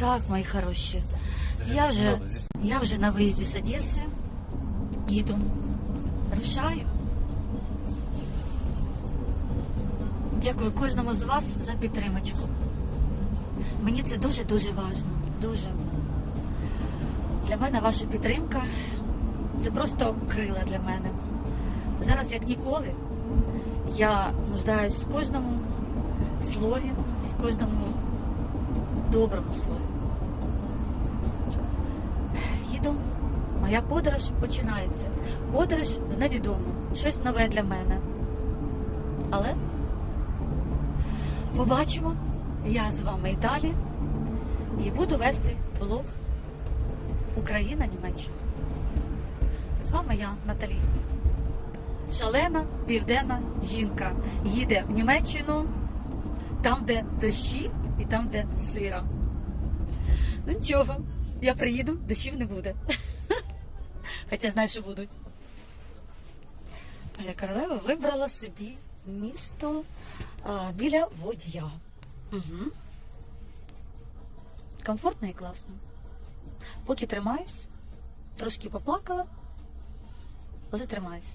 Так, мої хороші. Я вже, я вже на виїзді з Одеси. Їду. Рушаю. Дякую кожному з вас за підтримочку. Мені це дуже-дуже важливо. Дуже. Для мене ваша підтримка це просто крила для мене. Зараз, як ніколи, я нуждаюсь в кожному слові, в кожному доброму слові. Моя подорож починається. Подорож в невідоме. Щось нове для мене. Але побачимо. Я з вами і далі. І буду вести блог Україна, Німеччина. З вами я, Наталі. Шалена південна жінка їде в Німеччину, там, де дощі і там, де сира. Ну нічого, я приїду, дощів не буде. Хоча знаю, що будуть. Я Королева вибрала собі місто а, біля водія. Угу. Комфортно і класно. Поки тримаюсь, трошки поплакала, але тримаюсь.